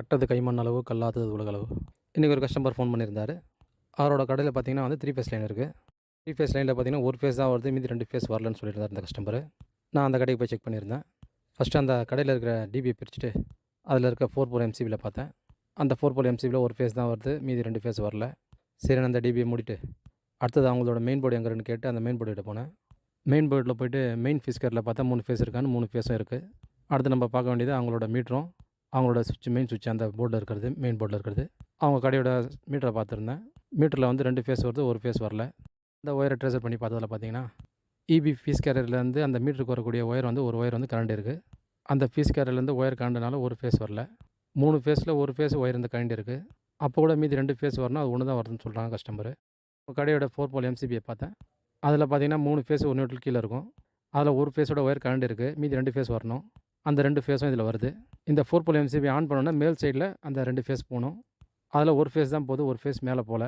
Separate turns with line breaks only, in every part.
கட்டது கைமண் அளவு கல்லாதது உலகளவு. இன்றைக்கி ஒரு கஸ்டமர் ஃபோன் பண்ணியிருந்தார். அவரோட கடையில் பார்த்தீங்கன்னா வந்து த்ரீ ஃபேஸ் லைன் இருக்குது த்ரீ ஃபேஸ் லைனில் பார்த்தீங்கன்னா ஒரு ஃபேஸ் தான் வருது மீதி ரெண்டு ஃபேஸ் வரலன்னு சொல்லியிருந்தார் இந்த கஸ்டமர் நான் அந்த கடைக்கு போய் செக் பண்ணியிருந்தேன். ஃபஸ்ட்டு அந்த கடையில் இருக்கிற டிபியை பிரிச்சுட்டு அதில் இருக்க ஃபோர் போர் எம்சிபியில் பார்த்தேன். அந்த ஃபோர் போர் எம்சிபியில் ஒரு ஃபேஸ் தான் வருது மீதி ரெண்டு ஃபேஸ் வரல. சரி நான் அந்த டிபியை மூடிட்டு அடுத்தது அவங்களோட மெயின் போர்டு எங்கன்னு கேட்டு அந்த மெயின் போர்டுகிட்ட போனேன். மெயின் போர்டில் போயிட்டு மெயின் ஃபிஸ்கரில் பார்த்தா மூணு ஃபேஸ் இருக்கான்னு மூணு ஃபேஸும் இருக்குது அடுத்து நம்ம பார்க்க வேண்டியது அவங்களோட மீட்டரும் அவங்களோட சுவிட்ச் மெயின் சுவிட்ச் அந்த போர்டில் இருக்கிறது மெயின் போர்டில் இருக்கிறது. அவங்க கடையோட மீட்டரை பார்த்துருந்தேன். மீட்டரில் வந்து ரெண்டு ஃபேஸ் வருது ஒரு ஃபேஸ் வரல. இந்த ஒயரை ட்ரேசர் பண்ணி பார்த்ததில் பார்த்தீங்கன்னா இபி ஃபீஸ் கேரியர்லேருந்து அந்த மீட்டருக்கு வரக்கூடிய ஒயர் வந்து ஒரு ஒயர் வந்து கரண்ட் இருக்குது அந்த ஃபீஸ் கேரியர்லேருந்து ஒயர் கரண்ட்னால ஒரு ஃபேஸ் வரல. மூணு ஃபேஸில் ஒரு ஃபேஸ் ஒயர் இந்த கரண்ட் இருக்குது அப்போ கூட மீதி ரெண்டு ஃபேஸ் வரணும் அது ஒன்று தான் வருதுன்னு சொல்கிறாங்க கஸ்டமர் கடையோட ஃபோர் போல் எம்சிபியை பார்த்தேன். அதில் பார்த்தீங்கன்னா மூணு ஃபேஸ் ஒரு நியூட்ரல் கீழே இருக்கும். அதில் ஒரு ஃபேஸோட ஒயர் கரண்ட் இருக்குது மீதி ரெண்டு ஃபேஸ் வரணும். அந்த ரெண்டு ஃபேஸும் இதில் வருது. இந்த ஃபோர் போல் எம்சிபி ஆன் பண்ணோன்னா மேல் சைடில் அந்த ரெண்டு ஃபேஸ் போகணும். அதில் ஒரு ஃபேஸ் தான் போகுது ஒரு ஃபேஸ் மேலே போகல.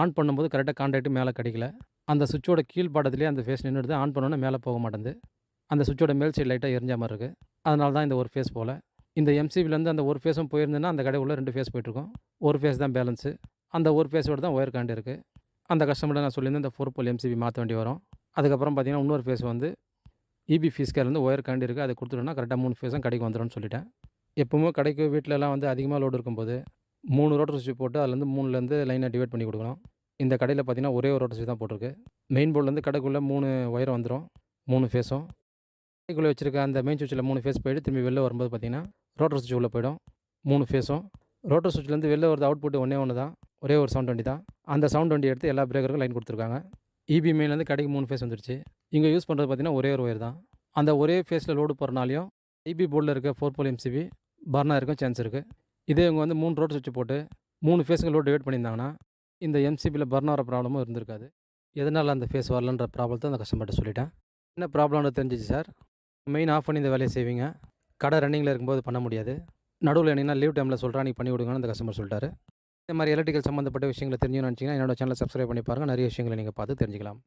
ஆன் பண்ணும்போது கரெக்டாக கான்டாக்ட் மேலே கிடைக்கல. அந்த சுவிட்சோட கீழ் பாடத்துலேயே அந்த ஃபேஸ் நின்றுடுது ஆன் பண்ணோன்னே மேலே போக மாட்டேங்குது. அந்த சுவிட்சோட மேல் சைடு லைட்டாக எரிஞ்ச மாதிரி இருக்குது அதனால தான் இந்த ஒரு ஃபேஸ் போகல. இந்த எம்சிபிலேருந்து அந்த ஒரு ஃபேஸும் போயிருந்ததுன்னா அந்த கடை உள்ளே ரெண்டு ஃபேஸ் போயிட்டுருக்கோம் ஒரு ஃபேஸ் தான் பேலன்ஸு அந்த ஒரு ஃபேஸோட தான் ஒயர் கரண்ட் இருக்குது அந்த கஸ்டமர்கிட்ட நான் சொல்லியிருந்தேன் இந்த ஃபோர் போல் எம்சிபி மாற்ற வேண்டி வரும். அதுக்கப்புறம் பார்த்தீங்கன்னா இன்னொரு ஃபேஸ் வந்து இபி ஃபீஸ்கேர்லேருந்து ஒயர் காண்டி இருக்குது அதை கொடுத்துட்டோன்னா கரெக்டாக மூணு ஃபேஸும் கடைக்கு வந்துடும்னு சொல்லிட்டேன். எப்பவுமே கடைக்கு வீட்டிலலாம் வந்து அதிகமாக லோடு இருக்கும்போது மூணு ரோட்டர் சுவிட்ச் போட்டு அதுலேருந்து மூணுலேருந்து லைனை டிவைட் பண்ணி கொடுக்கணும். இந்த கடையில் பார்த்தீங்கன்னா ஒரே ஒரு ரோட்டர் சுவிட்ச் தான் போட்டிருக்கு. மெயின் போர்ட்லேருந்து கடைக்குள்ளே மூணு ஒயர் வந்துடும் மூணு ஃபேஸும் கடைக்குள்ளே வச்சிருக்க அந்த மெயின் சுவிட்சில் மூணு ஃபேஸ் போயிட்டு திரும்பி வெளில வரும்போது பார்த்தீங்கன்னா ரோட்டர் சுவிட்ச் உள்ளே போயிடும் மூணு ஃபேஸும் ரோட்டர் சுவிட்ச்லேருந்து வெளில வருது அவுட் புட்டு ஒன்றே ஒன்று தான் ஒரே ஒரு சவுண்ட் வண்டி தான். அந்த சவுண்ட் வண்டி எடுத்து எல்லா பிரேக்கருக்கும் லைன் கொடுத்துருக்காங்க. இபி மெயின்லேருந்து கடைக்கு மூணு ஃபேஸ் வந்துருச்சு. இங்கே யூஸ் பண்ணுறது பார்த்தீங்கன்னா ஒரே ஒரு ஒயர் தான். அந்த ஒரே ஃபேஸில் லோடு போகிறனாலையும் ஐபி போர்டில் இருக்க ஃபோர் போல் எம்சிபி பர்னாக இருக்கும் சான்ஸ் இருக்குது இதே இவங்க வந்து மூணு ரோட் சுவிட்ச் போட்டு மூணு ஃபேஸுக்கு லோடு டிவைட் பண்ணியிருந்தாங்கன்னா இந்த எம்சிபியில் பர்ன் ப்ராப்ளமும் இருந்திருக்காது. எதனால் அந்த ஃபேஸ் வரலன்ற ப்ராப்ளத்தை அந்த கஸ்டமர்கிட்ட சொல்லிட்டேன். என்ன ப்ராப்ளம்னு தெரிஞ்சிச்சு சார்? மெயின் ஆஃப் பண்ணி இந்த வேலையை செய்வீங்க. கடை ரன்னிங்கில் இருக்கும்போது பண்ண முடியாது. நடுவில் என்னன்னா லீவ் டைமில் சொல்கிறா நீ பண்ணி விடுங்கன்னு அந்த கஸ்டமர் சொல்லிட்டாரு. இந்த மாதிரி எலக்ட்ரிக்கல் சம்மந்தப்பட்ட விஷயங்களை தெரிஞ்சுன்னு நினச்சிங்கன்னா என்னோட சேனலை சப்ஸ்கிரைப் பண்ணி பாருங்கள் நிறைய விஷயங்களை நீங்கள் பார்த்து தெரிஞ்சுக்கலாம்.